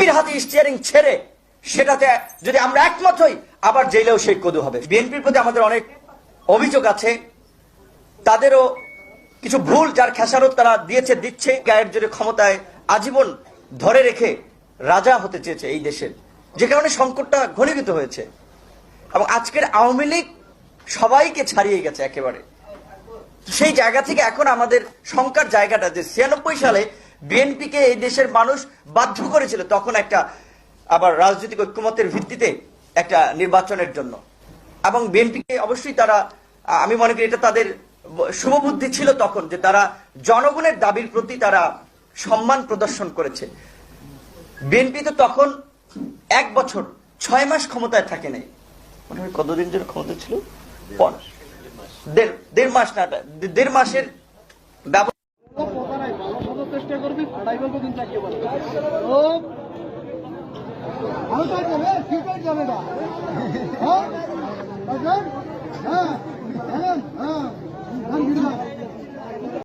বিএনপির হাতে স্টিয়ারিং ছেড়ে সেটাতে যদি আমরা একমত হই, আবার জেলেও সেই কদু হবে। বিএনপির প্রতি আমাদের অনেক অভিযোগ আছে। তাদেরও কিছু ভুল যার খেসারত তারা দিয়েছে, দিচ্ছে। গায়ের জোরে ক্ষমতায় আজীবন ধরে রেখে রাজা হতে চেয়েছে এই দেশের। যে কারণে সংকটটা ঘনীভূত হয়েছে। এবং আজকের আওয়ামী লীগ সবাইকে ছাড়িয়ে গেছে একেবারে। সেই জায়গা থেকে এখন আমাদের শঙ্কার জায়গাটা যে ছিয়ানব্বই সালে বিএনপিকে এই দেশের মানুষ বাধ্য করেছিল তখন একটা আবার রাজনৈতিক ঐক্যমতের ভিত্তিতে একটা নির্বাচনের জন্য। এবং বিএনপিকে অবশ্যই তারা, আমি মনে করি এটা তাদের শুভবুদ্ধি ছিল তখন যে তারা জনগণের দাবির প্রতি তারা সম্মান প্রদর্শন করেছে। বিএনপি তো তখন এক বছর ছয় মাস ক্ষমতায় থাকে নাই। কতদিন জন্য ক্ষমতা ছিল? দেড় মাস না, দেড় মাসের ব্যবস্থা চেষ্টা করবি। ফাটাই কদিন একেবারে ও আরও টাইট যাবে যাবে না